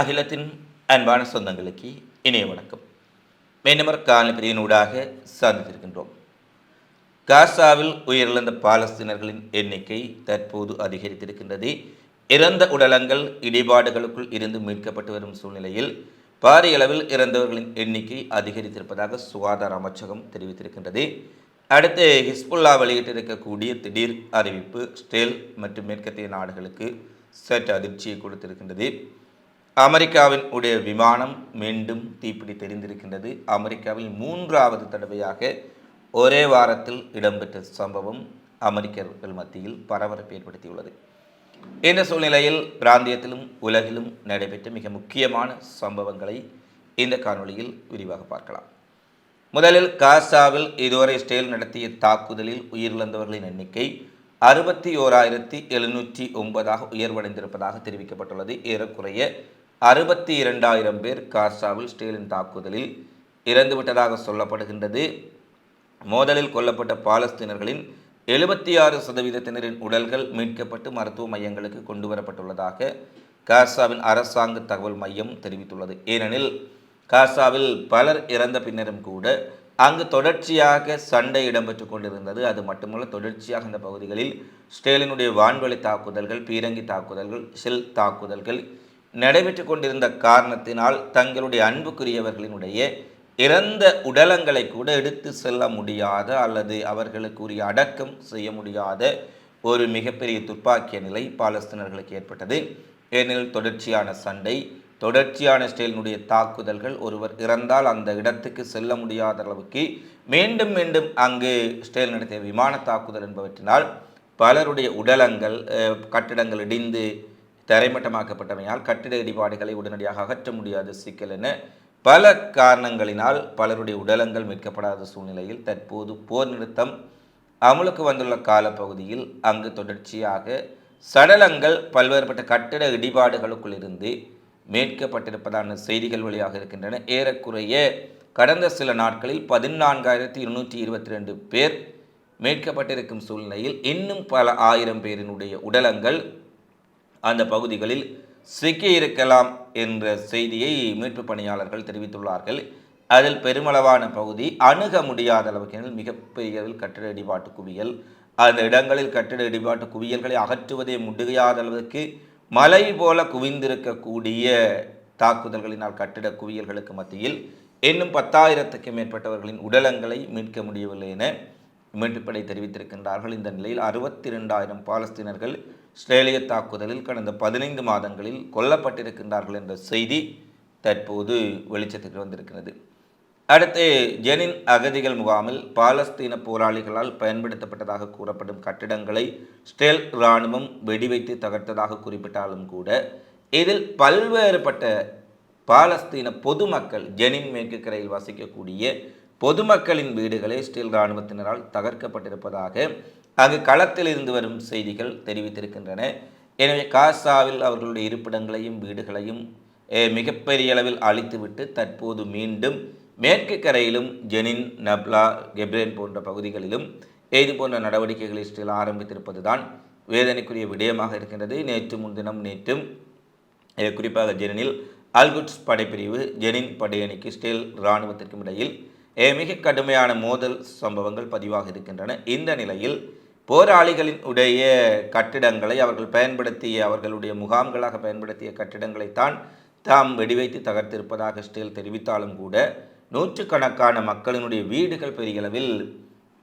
அகிலத்தின் அன்பான சொந்தங்களுக்கு இணைய வணக்கம். மேனமர் காலப்பிரியினூடாக சாதித்திருக்கின்றோம் காசாவில் உயிரிழந்த பாலஸ்தீனர்களின் எண்ணிக்கை தற்போது அதிகரித்திருக்கின்றது. இறந்த உடலங்கள் இடிபாடுகளுக்குள் இருந்து மீட்கப்பட்டு வரும் சூழ்நிலையில் பாரிய அளவில் இறந்தவர்களின் எண்ணிக்கை அதிகரித்திருப்பதாக சுகாதார அமைச்சகம் தெரிவித்திருக்கின்றது. அடுத்து ஹிஸ்புல்லா வெளியிட்டிருக்கக்கூடிய திடீர் அறிவிப்பு ஸ்டேல் மற்றும் மேற்கத்திய நாடுகளுக்கு சற்று அதிர்ச்சியை கொடுத்திருக்கின்றது. அமெரிக்காவின் உடைய விமானம் மீண்டும் தீப்பிடி தெரிந்திருக்கின்றது. அமெரிக்காவில் மூன்றாவது தடவையாக ஒரே வாரத்தில் இடம்பெற்ற சம்பவம் அமெரிக்கர்கள் மத்தியில் பரபரப்பு ஏற்படுத்தியுள்ளது. இந்த சூழ்நிலையில் பிராந்தியத்திலும் உலகிலும் நடைபெற்ற மிக முக்கியமான சம்பவங்களை இந்த காணொளியில் விரிவாக பார்க்கலாம். முதலில் காசாவில் இதுவரை இஸ்ரேல் நடத்திய தாக்குதலில் உயிரிழந்தவர்களின் எண்ணிக்கை அறுபத்தி ஓராயிரத்தி எழுநூற்றி ஒன்பதாக உயர்வடைந்திருப்பதாக தெரிவிக்கப்பட்டுள்ளது. ஏறக்குறைய அறுபத்தி இரண்டாயிரம் பேர் காசாவில் ஸ்டேலின் தாக்குதலில் இறந்துவிட்டதாக சொல்லப்படுகின்றது. மோதலில் கொல்லப்பட்ட பாலஸ்தீனர்களின் எழுபத்தி ஆறு சதவீதத்தினரின் உடல்கள் மீட்கப்பட்டு மருத்துவ மையங்களுக்கு கொண்டு வரப்பட்டுள்ளதாக காசாவின் அரசாங்க தகவல் மையம் தெரிவித்துள்ளது. ஏனெனில் காசாவில் பலர் இறந்த பின்னரும் கூட அங்கு தொடர்ச்சியாக சண்டை இடம்பெற்று கொண்டிருந்தது. அது மட்டுமல்ல தொடர்ச்சியாக இந்த பகுதிகளில் ஸ்டேலினுடைய வான்வழி தாக்குதல்கள் பீரங்கி தாக்குதல்கள் ஷெல் தாக்குதல்கள் நடைபெற்று கொண்டிருந்த காரணத்தினால் தங்களுடைய அன்புக்குரியவர்களினுடைய இறந்த உடலங்களை கூட எடுத்து செல்ல முடியாத அல்லது அவர்களுக்குரிய அடக்கம் செய்ய முடியாத ஒரு மிகப்பெரிய துப்பாக்கிய நிலை பாலஸ்தீனர்களுக்கு ஏற்பட்டது. ஏனெனில் தொடர்ச்சியான சண்டை தொடர்ச்சியான ஸ்டைலினுடைய தாக்குதல்கள் ஒருவர் இறந்தால் அந்த இடத்துக்கு செல்ல முடியாத அளவுக்கு மீண்டும் மீண்டும் அங்கு ஸ்டைல் நடத்திய விமான தாக்குதல் என்பவற்றினால் பலருடைய உடலங்கள் கட்டிடங்கள் இடிந்து தரைமட்டமாக்கப்பட்டமையால் கட்டிட இடிபாடுகளை உடனடியாக அகற்ற முடியாத சிக்கல் என பல காரணங்களினால் பலருடைய உடலங்கள் மீட்கப்படாத சூழ்நிலையில் தற்போது போர் நிறுத்தம் அமுலுக்கு வந்துள்ள காலப்பகுதியில் அங்கு தொடர்ச்சியாக சடலங்கள் பல்வேறுபட்ட கட்டிட இடிபாடுகளுக்குள் இருந்து மீட்கப்பட்டிருப்பதான செய்திகள் வழியாக இருக்கின்றன. ஏறக்குறைய கடந்த சில நாட்களில் பதினான்காயிரத்தி இருநூற்றி இருபத்தி ரெண்டு பேர் மீட்கப்பட்டிருக்கும் சூழ்நிலையில் இன்னும் பல ஆயிரம் பேரினுடைய உடலங்கள் அந்த பகுதிகளில் சிக்கியிருக்கலாம் என்ற செய்தியை மீட்பு பணியாளர்கள் தெரிவித்துள்ளார்கள். அதில் பெருமளவான பகுதி அணுக முடியாத அளவுக்கு மிகப்பெரிய கட்டிட இடிபாட்டு குவியல். அந்த இடங்களில் கட்டிட இடிபாட்டு குவியல்களை அகற்றுவதே முடியாத அளவுக்கு மலை போல குவிந்திருக்கக்கூடிய தாக்குதல்களினால் கட்டிட குவியல்களுக்கு மத்தியில் இன்னும் பத்தாயிரத்துக்கு மேற்பட்டவர்களின் உடலங்களை மீட்க முடியவில்லை என மீட்புப்படை தெரிவித்திருக்கின்றார்கள். இந்த நிலையில் அறுபத்தி ரெண்டாயிரம் பாலஸ்தீனர்கள் இஸ்ரேலிய தாக்குதலில் கடந்த பதினைந்து மாதங்களில் கொல்லப்பட்டிருக்கின்றார்கள் என்ற செய்தி தற்போது வெளிச்சத்துக்கு வந்திருக்கிறது. அடுத்து ஜெனின் அகதிகள் முகாமில் பாலஸ்தீன போராளிகளால் பயன்படுத்தப்பட்டதாக கூறப்படும் கட்டிடங்களை ஸ்டேல் இராணுவம் வெடிவைத்து தகர்த்ததாக குறிப்பிட்டாலும் கூட இதில் பல்வேறுபட்ட பாலஸ்தீன பொதுமக்கள் ஜெனின் மேற்கு கரையில் வசிக்கக்கூடிய பொதுமக்களின் வீடுகளை ஸ்டீல் இராணுவத்தினரால் தகர்க்கப்பட்டிருப்பதாக அங்கு களத்தில் இருந்து வரும் செய்திகள் தெரிவித்திருக்கின்றன. எனவே காசாவில் அவர்களுடைய இருப்பிடங்களையும் வீடுகளையும் மிகப்பெரிய அளவில் அழித்துவிட்டு தற்போது மீண்டும் மேற்கு கரையிலும் ஜெனின் நப்லா கெப்ரேன் போன்ற பகுதிகளிலும் இது போன்ற நடவடிக்கைகளை ஸ்டீல் ஆரம்பித்திருப்பதுதான் வேதனைக்குரிய விடயமாக இருக்கின்றது. நேற்று முன்தினம் நேற்றும் குறிப்பாக ஜெனினில் அல்குட்ஸ் படைப்பிரிவு ஜெனின் படையணிக்கு ஸ்டீல் இராணுவத்திற்கும் இடையில் மிக கடுமையான மோதல் சம்பவங்கள் பதிவாக இருக்கின்றன. இந்த நிலையில் போராளிகளின் உடைய கட்டிடங்களை அவர்கள் பயன்படுத்திய அவர்களுடைய முகாம்களாக பயன்படுத்திய கட்டிடங்களைத்தான் தாம் வெடிவைத்து தகர்த்திருப்பதாக ஸ்டீல் தெரிவித்தாலும் கூட நூற்றுக்கணக்கான மக்களினுடைய வீடுகள் பெரிய அளவில்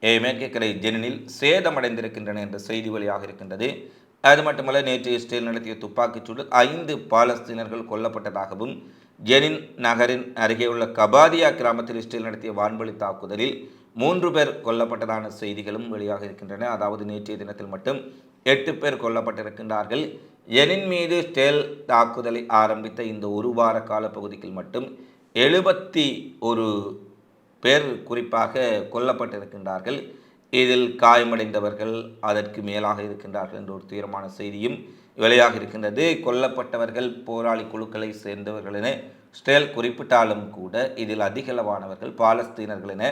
eh, மேற்கரை ஜெனினில் சேதமடைந்திருக்கின்றன என்ற செய்தி வழியாக இருக்கின்றது. அது மட்டுமல்ல நேற்று இஸ்ரேல் நடத்திய துப்பாக்கிச் சூடு ஐந்து பாலஸ்தீனர்கள் கொல்லப்பட்டதாகவும் ஜெனின் நகரின் அருகே உள்ள கபாதியா கிராமத்தில் இஸ்ரேல் நடத்திய வான்வழி தாக்குதலில் மூன்று பேர் கொல்லப்பட்டதான செய்திகளும் வெளியாக இருக்கின்றன. அதாவது நேற்றைய தினத்தில் மட்டும் எட்டு பேர் கொல்லப்பட்டிருக்கின்றார்கள். எனின் மீது ஸ்டேல் தாக்குதலை ஆரம்பித்த இந்த ஒரு வார காலப்பகுதியில் மட்டும் எழுபத்தி ஒரு பேர் குறிப்பாக கொல்லப்பட்டிருக்கின்றார்கள். இதில் காயமடைந்தவர்கள் அதற்கு மேலாக இருக்கின்றார்கள் என்ற ஒரு தீரமான செய்தியும் வெளியாக இருக்கின்றது. கொல்லப்பட்டவர்கள் போராளி குழுக்களை சேர்ந்தவர்கள் என ஸ்டேல் குறிப்பிட்டாலும் கூட இதில் அதிகளவானவர்கள் பாலஸ்தீனர்கள் என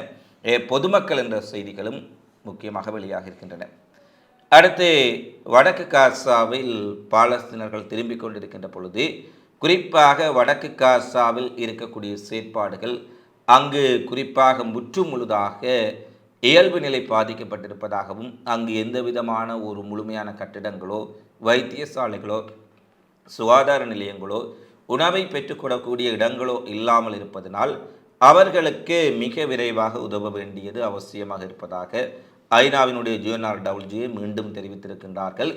பொதுமக்கள் என்ற செய்திகளும் முக்கியமாக வெளியாக இருக்கின்றன. அடுத்து வடக்கு காசாவில் பாலஸ்தீனர்கள் திரும்பிக் கொண்டிருக்கின்ற பொழுது குறிப்பாக வடக்கு காசாவில் இருக்கக்கூடிய செயற்பாடுகள் அங்கு குறிப்பாக முற்று முழுதாக இயல்பு நிலை பாதிக்கப்பட்டிருப்பதாகவும் அங்கு எந்த விதமான ஒரு முழுமையான கட்டிடங்களோ வைத்தியசாலைகளோ சுகாதார நிலையங்களோ உணவை பெற்றுக்கொள்ளக்கூடிய இடங்களோ இல்லாமல் இருப்பதனால் அவர்களுக்கு மிக விரைவாக உதவ வேண்டியது அவசியமாக இருப்பதாக ஐநாவினுடைய ஜியோனார் டவுல்ஜியை மீண்டும் தெரிவித்திருக்கின்றார்கள்.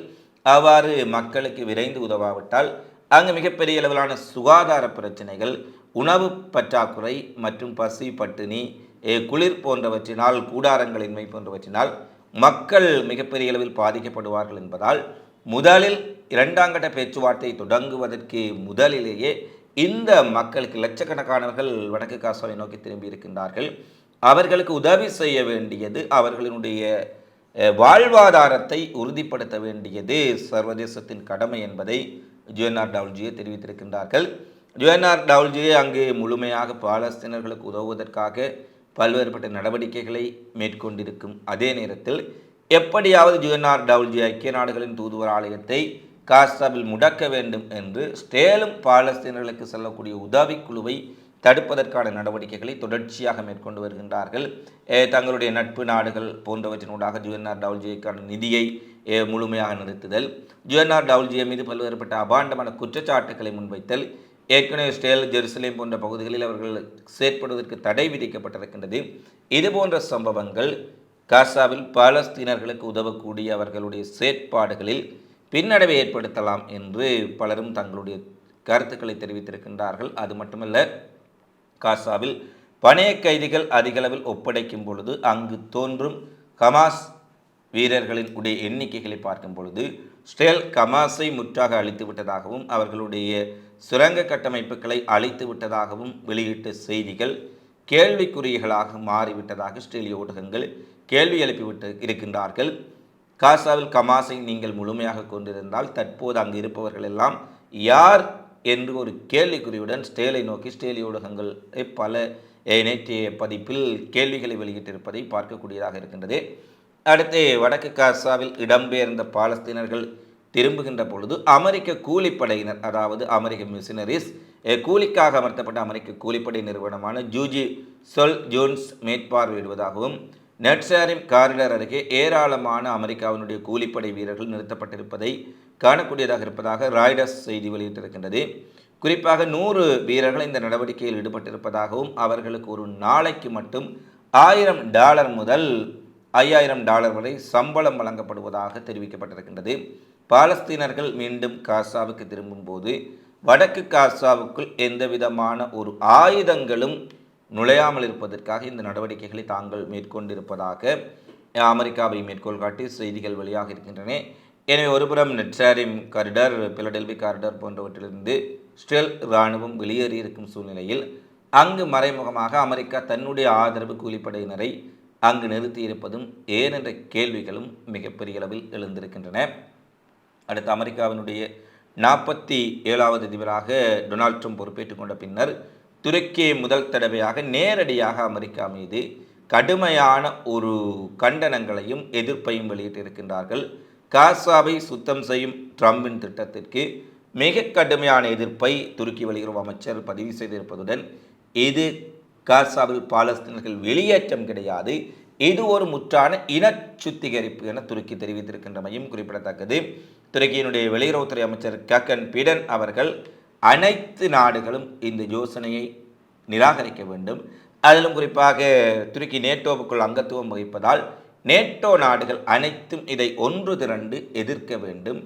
அவ்வாறு மக்களுக்கு விரைந்து உதவாவிட்டால் அங்கு மிகப்பெரிய அளவிலான சுகாதார பிரச்சனைகள் உணவு பற்றாக்குறை மற்றும் பசி பட்டினி குளிர் போன்றவற்றினால் கூடாரங்களின்மை போன்றவற்றினால் மக்கள் மிகப்பெரிய அளவில் பாதிக்கப்படுவார்கள் என்பதால் முதலில் இரண்டாம் கட்ட பேச்சுவார்த்தை தொடங்குவதற்கு முதலிலேயே இந்த மக்களுக்கு லட்சக்கணக்கானவர்கள் வடக்கு காசாவை நோக்கி திரும்பி இருக்கின்றார்கள். அவர்களுக்கு உதவி செய்ய வேண்டியது அவர்களினுடைய வாழ்வாதாரத்தை உறுதிப்படுத்த வேண்டியது சர்வதேசத்தின் கடமை என்பதை ஜுஎன்ஆர் டவுல்ஜியை தெரிவித்திருக்கின்றார்கள். ஜுஎன்ஆர் டவுல்ஜியை அங்கு முழுமையாக பாலஸ்தீனர்களுக்கு உதவுவதற்காக பல்வேறுபட்ட நடவடிக்கைகளை மேற்கொண்டிருக்கும் அதே நேரத்தில் எப்படியாவது ஜுஎன்ஆர் டவுல்ஜி ஐக்கிய நாடுகளின் தூதுவர் ஆலயத்தை காசாவில் முடக்க வேண்டும் என்று ஸ்டேலும் பாலஸ்தீனர்களுக்கு செல்லக்கூடிய உதவிக்குழுவை தடுப்பதற்கான நடவடிக்கைகளை தொடர்ச்சியாக மேற்கொண்டு வருகின்றார்கள். தங்களுடைய நட்பு நாடுகள் போன்றவற்றினூடாக ஜுஎன்ஆர் டவுல்ஜிக்கான நிதியை முழுமையாக நிறுத்துதல். ஜுவன்ஆர் டவுல்ஜியை மீது பல்வேறுபட்ட அபாண்டமான குற்றச்சாட்டுகளை முன்வைத்தல். ஏற்கனவே ஸ்டேல் ஜெருசலேம் போன்ற பகுதிகளில் அவர்கள் செயற்படுவதற்கு தடை விதிக்கப்பட்டிருக்கின்றது. இது போன்ற சம்பவங்கள் காசாவில் பாலஸ்தீனர்களுக்கு உதவக்கூடிய அவர்களுடைய செயற்பாடுகளில் பின்னடைவை ஏற்படுத்தலாம் என்று பலரும் தங்களுடைய கருத்துக்களை தெரிவித்திருக்கின்றார்கள். அது மட்டுமல்ல காசாவில் பணைய கைதிகள் அதிகளவில் ஒப்படைக்கும் பொழுது அங்கு தோன்றும் கமாஸ் வீரர்களின் உடைய எண்ணிக்கைகளை பார்க்கும் பொழுது ஸ்டேல் கமாஸை முற்றாக அழித்து விட்டதாகவும் அவர்களுடைய சுரங்க கட்டமைப்புகளை அழித்து விட்டதாகவும் வெளியிட்ட செய்திகள் கேள்விக்குறிகளாக மாறிவிட்டதாக ஸ்டேலிய ஊடகங்கள் கேள்வி எழுப்பிவிட்டு இருக்கின்றார்கள். காசாவில் கமாஸை நீங்கள் முழுமையாக கொண்டிருந்தால் தற்போது அங்கு இருப்பவர்கள் எல்லாம் யார் என்று ஒரு கேள்விக்குறியுடன் ஸ்டேலை நோக்கி ஸ்டேலி ஊடகங்கள் பல நேற்றைய பதிப்பில் கேள்விகளை வெளியிட்டிருப்பதை பார்க்கக்கூடியதாக இருக்கின்றது. அடுத்து வடக்கு காசாவில் இடம்பெயர்ந்த பாலஸ்தீனர்கள் திரும்புகின்ற பொழுது அமெரிக்க கூலிப்படையினர் அதாவது அமெரிக்க மிஷினரிஸ் கூலிக்காக அமர்த்தப்பட்ட அமெரிக்க கூலிப்படை நிறுவனமான ஜூஜி சொல் ஜோன்ஸ் மேற்பார்வையிடுவதாகவும் நெட்சாரிம் காரிடர் அருகே ஏராளமான அமெரிக்காவினுடைய கூலிப்படை வீரர்கள் நிறுத்தப்பட்டிருப்பதை காணக்கூடியதாக இருப்பதாக ராய்டர்ஸ் செய்தி வெளியிட்டிருக்கின்றது. குறிப்பாக நூறு வீரர்கள் இந்த நடவடிக்கையில் ஈடுபட்டிருப்பதாகவும் அவர்களுக்கு ஒரு நாளைக்கு மட்டும் ஆயிரம் டாலர் முதல் ஐயாயிரம் டாலர் வரை சம்பளம் வழங்கப்படுவதாக தெரிவிக்கப்பட்டிருக்கின்றது. பாலஸ்தீனர்கள் மீண்டும் காசாவுக்கு திரும்பும்போது வடக்கு காசாவுக்குள் எந்த விதமான ஒரு ஆயுதங்களும் நுழையாமல் இருப்பதற்காக இந்த நடவடிக்கைகளை தாங்கள் மேற்கொண்டிருப்பதாக அமெரிக்காவை மேற்கோள் காட்டி செய்திகள் வெளியாக இருக்கின்றன. எனவே ஒருபுறம் நெட்சாரிம் காரிடர் பிலடெல்வி காரிடர் போன்றவற்றிலிருந்து ஸ்டெல் இராணுவம் வெளியேறியிருக்கும் சூழ்நிலையில் அங்கு மறைமுகமாக அமெரிக்கா தன்னுடைய ஆதரவு கூலிப்படையினரை அங்கு நிறுத்தியிருப்பதும் ஏன் என்ற கேள்விகளும் மிகப்பெரிய அளவில் எழுந்திருக்கின்றன. அடுத்து அமெரிக்காவினுடைய நாற்பத்தி ஏழாவது அதிபராக டொனால்ட் ட்ரம்ப் பொறுப்பேற்றுக் கொண்ட பின்னர் துருக்கியை முதல் தடவையாக நேரடியாக அமெரிக்கா மீது கடுமையான ஒரு கண்டனங்களையும் எதிர்ப்பையும் வெளியிட்டிருக்கின்றார்கள். காசாவை சுத்தம் செய்யும் ட்ரம்பின் திட்டத்திற்கு மிக கடுமையான எதிர்ப்பை துருக்கி வெளியுறவு அமைச்சர் பதிவு செய்திருப்பதுடன் இது காசாவில் பாலஸ்தீனர்கள் வெளியேற்றம் கிடையாது இது ஒரு முற்றான இன சுத்திகரிப்பு என துருக்கி தெரிவித்திருக்கின்றமையும் குறிப்பிடத்தக்கது. துருக்கியினுடைய வெளியுறவுத்துறை அமைச்சர் கக்கன் பிடன் அவர்கள் அனைத்து நாடுகளும் இந்த யோசனையை நிராகரிக்க வேண்டும். அதிலும் குறிப்பாக துருக்கி நேட்டோவுக்குள் அங்கத்துவம் வகிப்பதால் நேட்டோ நாடுகள் அனைத்தும் இதை ஒன்று திரண்டு எதிர்க்க வேண்டும்.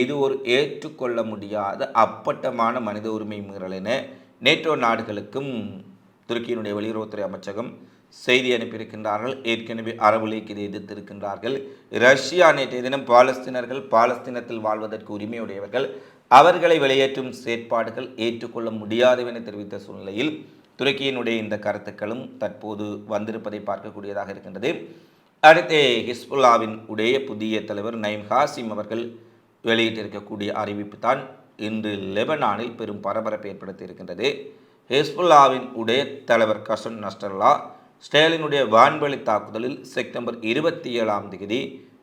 இது ஒரு ஏற்றுக்கொள்ள முடியாத அப்பட்டமான மனித உரிமை மீறல் என நேட்டோ நாடுகளுக்கும் துருக்கியினுடைய வெளியுறவுத்துறை அமைச்சகம் செய்தி அனுப்பியிருக்கின்றார்கள். ஏற்கனவே அரபு லீக் இதை எதிர்த்திருக்கின்றார்கள். ரஷ்யா நேற்றைய தினம் பாலஸ்தீனர்கள் பாலஸ்தீனத்தில் வாழ்வதற்கு உரிமையுடையவர்கள். அவர்களை வெளியேற்றும் செயற்பாடுகள் ஏற்றுக்கொள்ள முடியாதவென தெரிவித்த சூழ்நிலையில் துருக்கியினுடைய இந்த கருத்துக்களும் தற்போது வந்திருப்பதை பார்க்கக்கூடியதாக இருக்கின்றது. அடுத்து ஹிஸ்புல்லாவின் உடைய புதிய தலைவர் நயிம் ஹாசிம் அவர்கள் வெளியிட்டிருக்கக்கூடிய அறிவிப்பு தான் இன்று லெபனானில் பெரும் பரபரப்பை ஏற்படுத்தி இருக்கின்றது. ஹிஸ்புல்லாவின் உடைய தலைவர் கசன் நஸ்டர்லா ஸ்டேலினுடைய வான்வெளி தாக்குதலில் செப்டம்பர் இருபத்தி ஏழாம் தேதி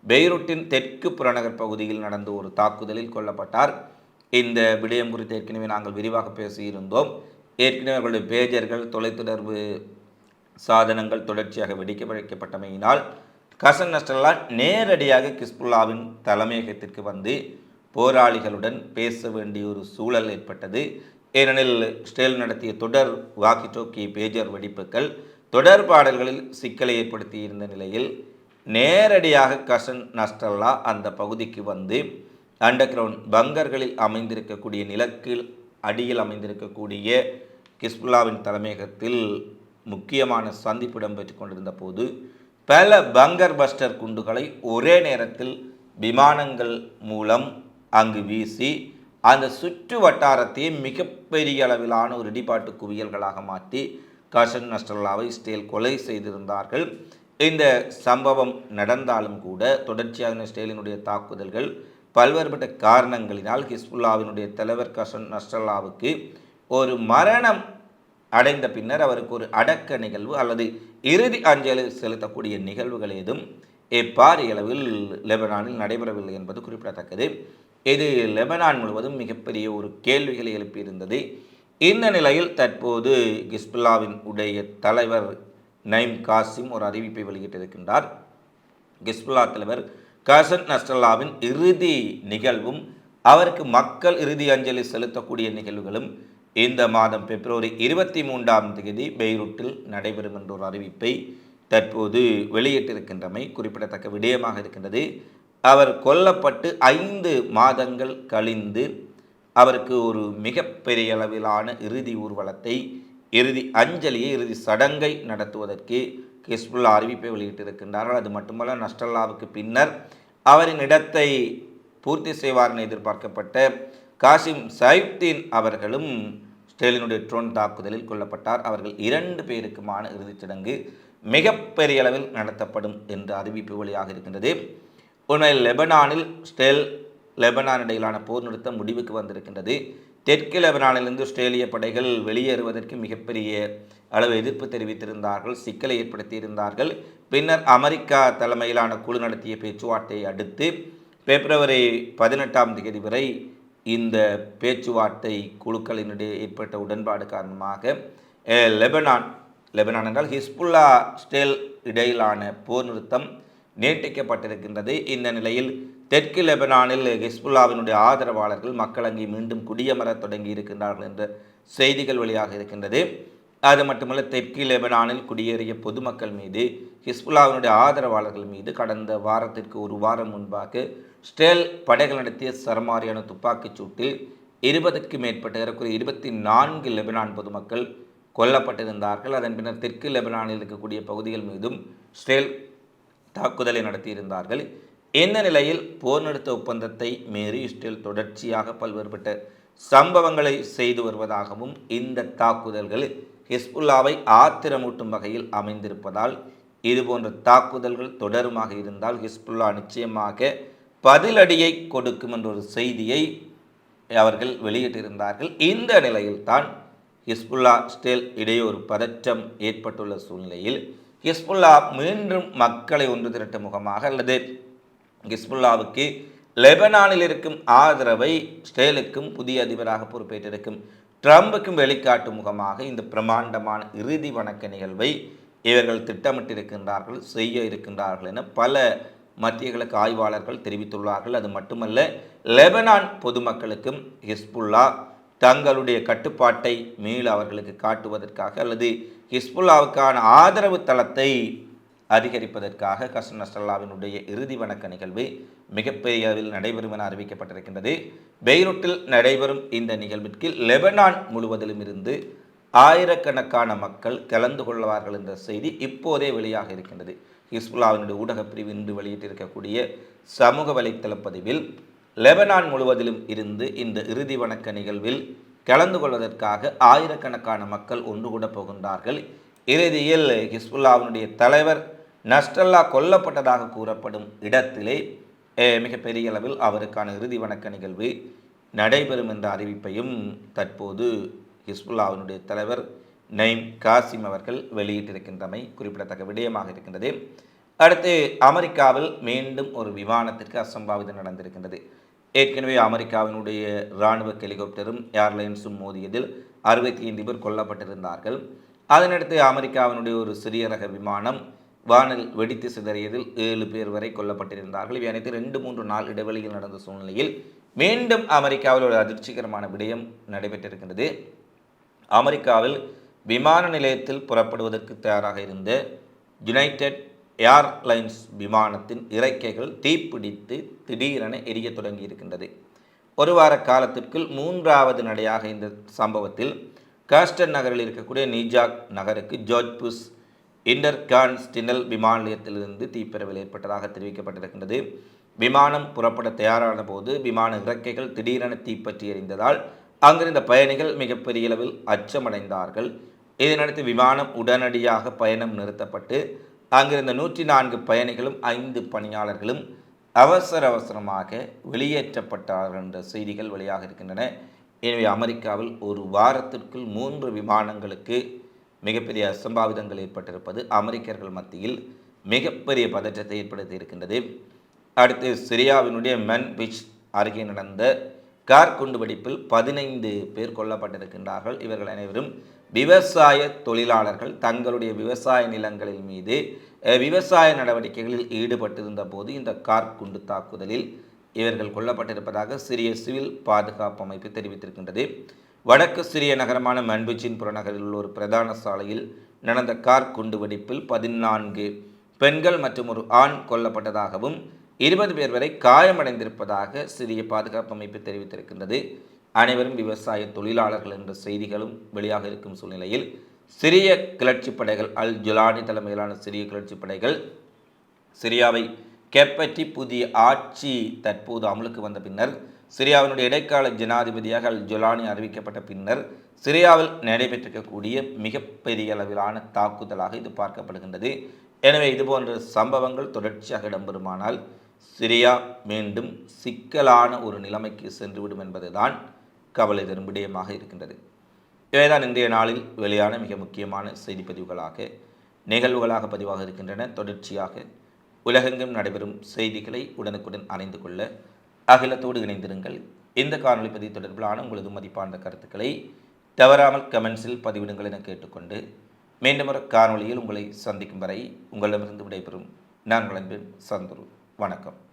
பெய்ரூட்டின் தெற்கு புறநகர் பகுதியில் நடந்த ஒரு தாக்குதலில் கொல்லப்பட்டார். இந்த விடயம் குறித்து ஏற்கனவே நாங்கள் விரிவாக பேசியிருந்தோம். ஏற்கனவே அவர்களுடைய பேஜர்கள் தொலைத்தொடர்பு சாதனங்கள் தொடர்ச்சியாக வெடிக்க வைக்கப்பட்டமையினால் கசன் நஸ்ரல்லா நேரடியாக கிஸ்புல்லாவின் தலைமையகத்திற்கு வந்து போராளிகளுடன் பேச வேண்டிய ஒரு சூழல் ஏற்பட்டது. ஏனெனில் ஸ்டேல் நடத்திய தொடர் வாக்கி டோக்கி பேஜர் வெடிப்புகள் தொடர் பாடல்களில் சிக்கலை ஏற்படுத்தியிருந்த நிலையில் நேரடியாக கசன் நஷ்டல்லா அந்த பகுதிக்கு வந்து அண்டர் கிரவுண்ட் பங்கர்களில் அமைந்திருக்கக்கூடிய நிலக்கில் அடியில் அமைந்திருக்கக்கூடிய கிஸ்புல்லாவின் தலைமையகத்தில் முக்கியமான சந்திப்பு இடம்பெற்று கொண்டிருந்த போது பல பங்கர் பஸ்டர் குண்டுகளை ஒரே நேரத்தில் விமானங்கள் மூலம் அங்கு வீசி அந்த சுற்று வட்டாரத்தையே மிகப்பெரிய அளவிலான ஒரு இடிபாட்டு குவியல்களாக மாற்றி கஷன் நஸ்டல்லாவை ஸ்டேல் கொலை செய்திருந்தார்கள். இந்த சம்பவம் நடந்தாலும் கூட தொடர்ச்சியாக ஸ்டேலினுடைய தாக்குதல்கள் பல்வேறுபட்ட காரணங்களினால் ஹிஸ்புல்லாவினுடைய தலைவர் கசன் நஸ்ரல்லாவுக்கு ஒரு மரணம் அடைந்த பின்னர் அவருக்கு ஒரு அடக்க நிகழ்வு அல்லது இறுதி அஞ்சலி செலுத்தக்கூடிய நிகழ்வுகள் ஏதும் எப்பாரிய அளவில் லெபனானில் நடைபெறவில்லை என்பது குறிப்பிடத்தக்கது. இது லெபனான் முழுவதும் மிகப்பெரிய ஒரு கேள்விகளை எழுப்பியிருந்தது. இந்த நிலையில் தற்போது கிஸ்புல்லாவின் உடைய தலைவர் நைம் காசிம் ஒரு அறிவிப்பை வெளியிட்டிருக்கின்றார். கிஸ்புல்லா தலைவர் கசன் நஸ்ரல்லாவின் இறுதி நிகழ்வும் அவருக்கு மக்கள் இறுதி அஞ்சலி செலுத்தக்கூடிய நிகழ்வுகளும் இந்த மாதம் பிப்ரவரி இருபத்தி மூன்றாம் தேதி பெய்ரூட்டில் நடைபெறும் என்ற ஒரு அறிவிப்பை தற்போது வெளியிட்டிருக்கின்றமை குறிப்பிடத்தக்க விடயமாக இருக்கின்றது. அவர் கொல்லப்பட்டு ஐந்து மாதங்கள் கழிந்து அவருக்கு ஒரு மிகப்பெரிய அளவிலான இறுதி ஊர்வலத்தை இறுதி அஞ்சலியை இறுதி சடங்கை நடத்துவதற்கு ஹிஸ்புல்லா அறிவிப்பை வெளியிட்டிருக்கின்றார்கள். அது மட்டுமல்ல நஸ்டல்லாவுக்கு பின்னர் அவரின் இடத்தை பூர்த்தி செய்வார் என எதிர்பார்க்கப்பட்ட காசிம் சைப்தீன் அவர்களும் ஸ்டேலினுடைய ட்ரோன் தாக்குதலில் கொல்லப்பட்டார். அவர்கள் இரண்டு பேருக்குமான இறுதிச் சடங்கு மிகப்பெரிய அளவில் நடத்தப்படும் என்ற அறிவிப்பு வழியாக இருக்கின்றது. உண்மையில் லெபனானில் ஸ்டேல் லெபனான் இடையிலான போர் நிறுத்தம் முடிவுக்கு வந்திருக்கின்றது. தெற்கு லெபனானிலிருந்து ஆஸ்திரேலிய படைகள் வெளியேறுவதற்கு மிகப்பெரிய அளவு எதிர்ப்பு தெரிவித்திருந்தார்கள் சிக்கலை ஏற்படுத்தியிருந்தார்கள். பின்னர் அமெரிக்கா தலைமையிலான குழு நடத்திய பேச்சுவார்த்தையை அடுத்து பிப்ரவரி பதினெட்டாம் தேதி வரை இந்த பேச்சுவார்த்தை குழுக்களினிடையே ஏற்பட்ட உடன்பாடு காரணமாக லெபனான் லெபனான் என்றால் ஹிஸ்புல்லா ஸ்டேல் இடையிலான போர் நிறுத்தம் நீட்டிக்கப்பட்டிருக்கின்றது. இந்த நிலையில் தெற்கு லெபனானில் ஹிஸ்புல்லாவினுடைய ஆதரவாளர்கள் மக்கள் அங்கே மீண்டும் குடியமரத் தொடங்கி இருக்கின்றார்கள் என்ற செய்திகள் வழியாக இருக்கின்றது. அது மட்டுமல்ல தெற்கு லெபனானில் குடியேறிய பொதுமக்கள் மீது ஹிஸ்புல்லாவினுடைய ஆதரவாளர்கள் மீது கடந்த வாரத்திற்கு ஒரு வாரம் முன்பாக ஸ்டேல் படைகள் நடத்திய சரமாரியான துப்பாக்கிச் சூட்டில் இருபதுக்கு மேற்பட்ட ஏறக்குறைய இருபத்தி நான்கு லெபனான் பொதுமக்கள் கொல்லப்பட்டிருந்தார்கள். அதன் பின்னர் தெற்கு லெபனானில் இருக்கக்கூடிய பகுதிகள் மீதும் ஸ்டேல் தாக்குதலை நடத்தியிருந்தார்கள். இந்த நிலையில் போர் நிறுத்த ஒப்பந்தத்தை மீறி இஸ்ரேல் தொடர்ச்சியாக பல்வேறுபட்ட சம்பவங்களை செய்து வருவதாகவும் இந்த தாக்குதல்கள் ஹிஸ்புல்லாவை ஆத்திரமூட்டும் வகையில் அமைந்திருப்பதால் இதுபோன்ற தாக்குதல்கள் தொடருமாக இருந்தால் ஹிஸ்புல்லா நிச்சயமாக பதிலடியை கொடுக்கும் என்ற ஒரு செய்தியை அவர்கள் வெளியிட்டிருந்தார்கள். இந்த நிலையில்தான் ஹிஸ்புல்லா ஸ்டேல் இடையே ஒரு பதற்றம் ஏற்பட்டுள்ள சூழ்நிலையில் ஹிஸ்புல்லா மீண்டும் மக்களை ஒன்று திரட்டும் முகமாக அல்லது ஹிஸ்புல்லாவுக்கு லெபனானில் இருக்கும் ஆதரவை ஸ்டேலுக்கும் புதிய அதிபராக பொறுப்பேற்றிருக்கும் ட்ரம்புக்கும் வெளிக்காட்டும் முகமாக இந்த பிரமாண்டமான இறுதி வணக்க நிகழ்வை இவர்கள் திட்டமிட்டிருக்கின்றார்கள் செய்ய இருக்கின்றார்கள் என பல மத்திய கிழக்கு ஆய்வாளர்கள் தெரிவித்துள்ளார்கள். அது மட்டுமல்ல லெபனான் பொதுமக்களுக்கும் ஹிஸ்புல்லா தங்களுடைய கட்டுப்பாட்டை மீள அவர்களுக்கு காட்டுவதற்காக அல்லது ஹிஸ்புல்லாவுக்கான ஆதரவு தளத்தை அதிகரிப்பதற்காக கசன் நஸ்ரல்லாவினுடைய இறுதி வணக்க நிகழ்வு மிகப்பெரிய அளவில் நடைபெறும் என அறிவிக்கப்பட்டிருக்கின்றது. பெய்ரூட்டில் நடைபெறும் இந்த நிகழ்விற்கு லெபனான் முழுவதிலும் இருந்து ஆயிரக்கணக்கான மக்கள் கலந்து கொள்வார்கள் என்ற செய்தி இப்போதே வெளியாக இருக்கின்றது. ஹிஸ்புல்லாவினுடைய ஊடகப் பிரிவு இன்று வெளியிட்டிருக்கக்கூடிய சமூக வலைத்தள பதிவில் லெபனான் முழுவதிலும் இருந்து இந்த இறுதி வணக்க நிகழ்வில் கலந்து கொள்வதற்காக ஆயிரக்கணக்கான மக்கள் ஒன்று கூட போகின்றார்கள். இறுதியில் ஹிஸ்புல்லாவினுடைய தலைவர் நஸ்டல்லா கொல்லப்பட்டதாக கூறப்படும் இடத்திலே மிகப்பெரிய அளவில் அவருக்கான இறுதி வணக்க நிகழ்வு நடைபெறும் என்ற அறிவிப்பையும் தற்போது ஹிஸ்புல்லாவினுடைய தலைவர் நைம் காசிம் அவர்கள் வெளியிட்டிருக்கின்றமை குறிப்பிடத்தக்க விடயமாக இருக்கின்றது. அடுத்து அமெரிக்காவில் மீண்டும் ஒரு விமானத்திற்கு அசம்பாவிதம் நடந்திருக்கின்றது. ஏற்கனவே அமெரிக்காவினுடைய இராணுவ ஹெலிகாப்டரும் ஏர்லைன்ஸும் மோதியதில் அறுபத்தி ஐந்து பேர் கொல்லப்பட்டிருந்தார்கள். அதனடுத்து அமெரிக்காவினுடைய ஒரு சிறிய ரக விமானம் வானில் வெடித்து சிதறியதில் ஏழு பேர் வரை கொல்லப்பட்டிருந்தார்கள். இவை அனைத்து ரெண்டு மூன்று நாள் இடைவெளியில் நடந்த சூழ்நிலையில் மீண்டும் அமெரிக்காவில் ஒரு அதிர்ச்சிகரமான விடயம் நடைபெற்றிருக்கின்றது. அமெரிக்காவில் விமான நிலையத்தில் புறப்படுவதற்கு தயாராக இருந்த யுனைடெட் ஏர்லைன்ஸ் விமானத்தின் இறக்கைகள் தீப்பிடித்து திடீரென எரிய தொடங்கி இருக்கின்றது ஒரு வார காலத்திற்குள் மூன்றாவது நடையாக இந்த சம்பவத்தில் காஸ்டன் நகரில் இருக்கக்கூடிய நீஜாக் நகருக்கு ஜார்ஜ் புஷ் இன்டர்கான்ஸ்டினல் விமான நிலையத்திலிருந்து தீப்பரவல் ஏற்பட்டதாக தெரிவிக்கப்பட்டிருக்கின்றது. விமானம் புறப்பட தயாரான போது விமான இறக்கைகள் திடீரென தீப்பற்றி எறிந்ததால் அங்கிருந்த பயணிகள் மிகப்பெரிய அளவில் அச்சமடைந்தார்கள். இதனடுத்து விமானம் உடனடியாக பயணம் நிறுத்தப்பட்டு அங்கிருந்த நூற்றி நான்கு பயணிகளும் ஐந்து பணியாளர்களும் அவசர அவசரமாக வெளியேற்றப்பட்டார்கள் என்ற செய்திகள் வெளியாக இருக்கின்றன. எனவே அமெரிக்காவில் ஒரு வாரத்திற்குள் மூன்று விமானங்களுக்கு மிகப்பெரிய அசம்பாவிதங்கள் ஏற்பட்டிருப்பது அமெரிக்கர்கள் மத்தியில் மிகப்பெரிய பதற்றத்தை ஏற்படுத்தி இருக்கின்றது. அடுத்து சிரியாவினுடைய மென் பிச் அருகே நடந்த கார் குண்டுவெடிப்பில் பதினைந்து பேர் கொல்லப்பட்டிருக்கின்றார்கள். இவர்கள் அனைவரும் விவசாய தொழிலாளர்கள். தங்களுடைய விவசாய நிலங்களின் மீது விவசாய நடவடிக்கைகளில் ஈடுபட்டிருந்த போது இந்த கார் குண்டு தாக்குதலில் இவர்கள் கொல்லப்பட்டிருப்பதாக சிறிய சிவில் பாதுகாப்பு அமைப்பு தெரிவித்திருக்கின்றது. வடக்கு சிறிய நகரமான மண்புச்சின் புறநகரில் உள்ள ஒரு பிரதான சாலையில் நடந்த கார் குண்டு வெடிப்பில் பதினான்கு பெண்கள் மற்றும் ஒரு ஆண் கொல்லப்பட்டதாகவும் இருபது பேர் வரை காயமடைந்திருப்பதாக சிறிய பாதுகாப்பு அமைப்பு தெரிவித்திருக்கின்றது. அனைவரும் விவசாய தொழிலாளர்கள் என்ற செய்திகளும் வெளியாக இருக்கும் சூழ்நிலையில் சிறிய கிளர்ச்சி படைகள் அல் ஜுலானி தலைமையிலான சிறிய கிளர்ச்சி படைகள் சிரியாவை கைப்பற்றி புதிய ஆட்சி தற்போது அமலுக்கு வந்த பின்னர் சிரியாவினுடைய இடைக்கால ஜனாதிபதியாக அல் ஜொலானி அறிவிக்கப்பட்ட பின்னர் சிரியாவில் நடைபெற்றிருக்கக்கூடிய மிகப்பெரிய அளவிலான தாக்குதலாக இது பார்க்கப்படுகின்றது. எனவே இதுபோன்ற சம்பவங்கள் தொடர்ச்சியாக இடம்பெறுமானால் சிரியா மீண்டும் சிக்கலான ஒரு நிலைமைக்கு சென்றுவிடும் என்பதுதான் கவலை தரும் விடயமாக இருக்கின்றது. இவைதான் இன்றைய நாளில் வெளியான மிக முக்கியமான செய்திப்பதிவுகளாக நிகழ்வுகளாக பதிவாக இருக்கின்றன. தொடர்ச்சியாக உலகெங்கும் நடைபெறும் செய்திகளை உடனுக்குடன் அறிந்து கொள்ள அகிலத்தோடு இணைந்திருங்கள். இந்த காணொலி பதிவு தொடர்பிலான உங்களது மதிப்பான கருத்துக்களை தவறாமல் கமெண்ட்ஸில் பதிவிடுங்கள் என கேட்டுக்கொண்டு மீண்டும் ஒரு காணொலியில் உங்களை சந்திக்கும் வரை உங்களிடமிருந்து விடைபெறும். நான் உங்கள் சந்துரு. வணக்கம்.